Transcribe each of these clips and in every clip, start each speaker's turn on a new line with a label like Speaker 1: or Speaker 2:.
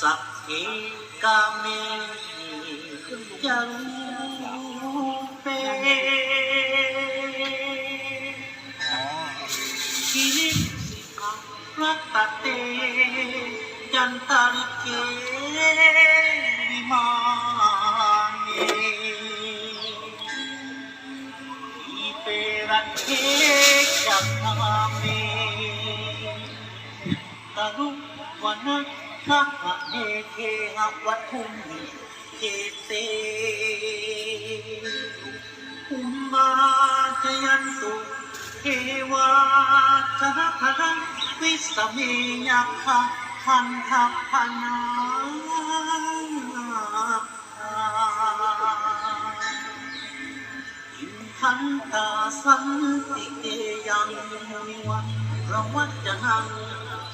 Speaker 1: สักเอกาเมยังเปกิริสิอารัตตเตจันตาริเกวิมานอิเปรักเข นนะทะหะเนเทหวัตถุมิเกเตอุมมาจยันตุเทวาชนะพลังวิสเมยัคคะคันทัพพนาอินทันตาสันติเตยังวันระวัจนัง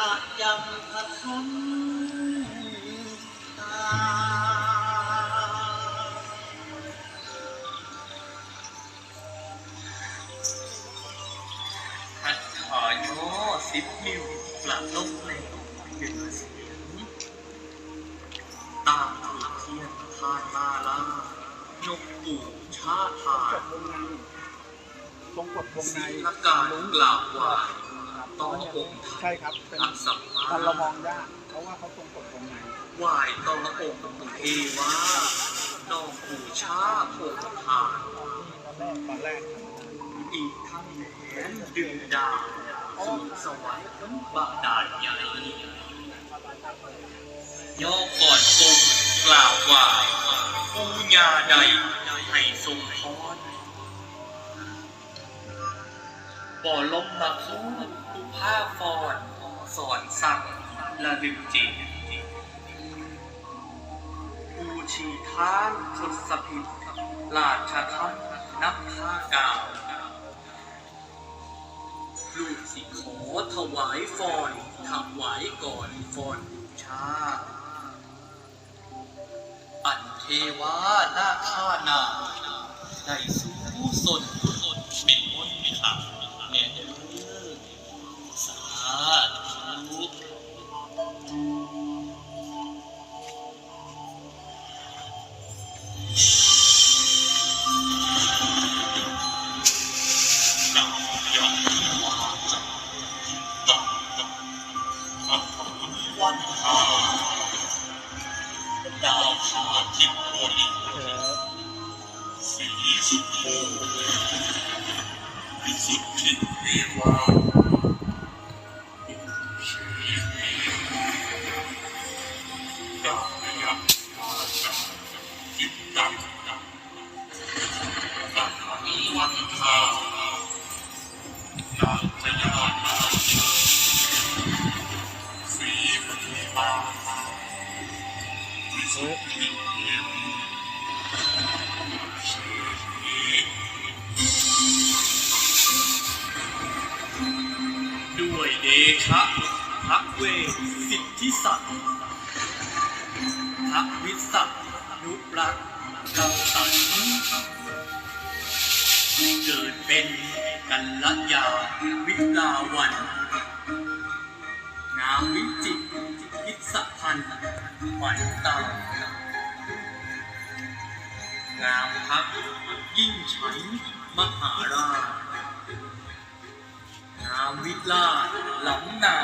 Speaker 1: อักยังทัคังตาธรรมสวนกาโลอาจำพัทังตาธรรมสวนกาโลอาจำพัทังตา
Speaker 2: หัดขอโยสิบนิ้วปลับลงในเป็นเสียงตามถูกเทียนทานมาลานกปู่ชาทาน
Speaker 3: ทรงกดวงใน
Speaker 2: ศีลการกล่าวว่า ต่อองค์
Speaker 3: ใช่ครับเป็น
Speaker 2: ทักสัมมา
Speaker 3: มันเรามองยากเพราะว่าเขาทรงกดวงใน
Speaker 2: ไหวายต่อองค์ปู่เทวาน้องปู่ชาโคทาน
Speaker 3: ตอนแรกตอนแรก
Speaker 2: อีกทั้งแขนดึงดาวสู่สวรรค์บาดาลใหญ่ย่อก่อนทรงกล่าวว่าปูญาใดให้ทรงพรบ่ลมมาพูดอุ ภาฟอนสอนสั่งละลึกจิตปูชีท่านทศพิษราชทัพนับท่ากาวลูกสิขอถวายฟอนถวายก่อนฟอนบูชา อันเทวาหน้าข้านาได้สู้สนเป็นมนต์ขับแน่ ดา
Speaker 4: วพาทิพย์บริสีสุโธวิสุทธิเทวาดาวยังว่าจะจิตตังนักวันหานางพญานา เว
Speaker 2: สิทธิสัตว์พระวิสัชนุรักษ์กังสันเกิดเป็นกัลยาวิลาวันงาวิจิตรพิศพันธ์ขวัญตางามพักยิ่งฉันมหาราชงาวิลาศล้ำนาในดึงสังนา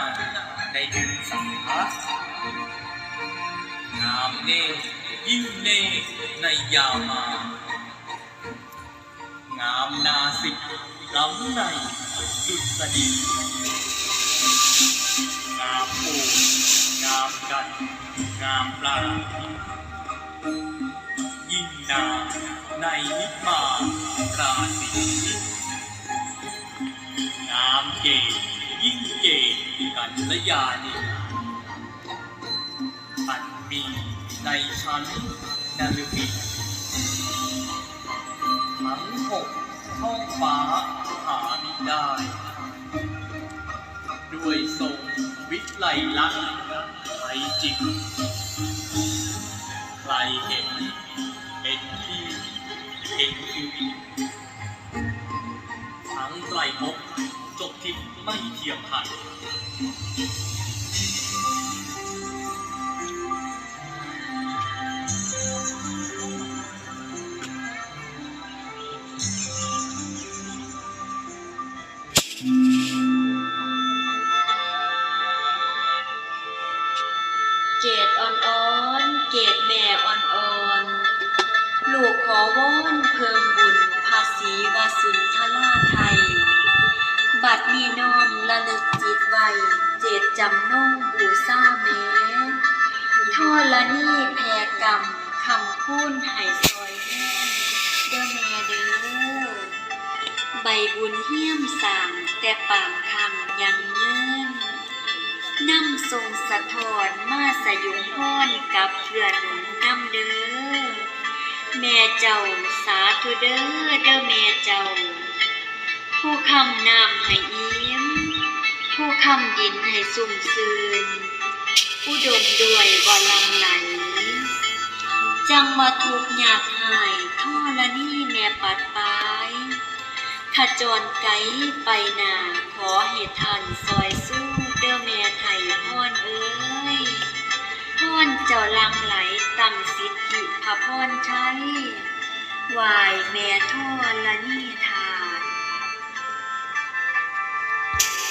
Speaker 2: มางามนาสิกล้ำในดุษฎีงามปูงามกันงามปลายิ่งนาในนิพพานราศีงามเกตยิ่งเกตและยาดีอันมีในชั้นนาลบิดทั้งหกท้องฟ้าหามิได้ ด้วยทรงวิไลลักษณ์ไทยจิตใครเห็นเป็นที่เห็นคือทั้งไตรภพจบทิศไม่เทียมทัน
Speaker 5: Thank you. จตจำนงบูซาแม้ทอละนี่แผ่กรรมคำพูนให้ซอยแม่เด้อแม่เด้อใบบุญเฮี้ยมสามแต่ปามคำยังเงินนำทรงสะท้อนมาสยุงพรกับเพื่อนหนุนนำเด้อแม่เจ้าสาธุเด้อเด้อแม่เจ้า ผู้คำนำให้อิ่ม ผู้คำดินให้สุ่มซืนผู้ดมด้วยวาลังไหล จังมาทุกข์ยากหายท่อละนี่แม่ปัดปายขจรไกลไปนาขอเหตุทันซอยสู้เด้อแม่ไทยพรเอ้ยพรเจ้าลังไหลตั้งสิทธิพระพรใช้วายแม่ท่อละนี่ท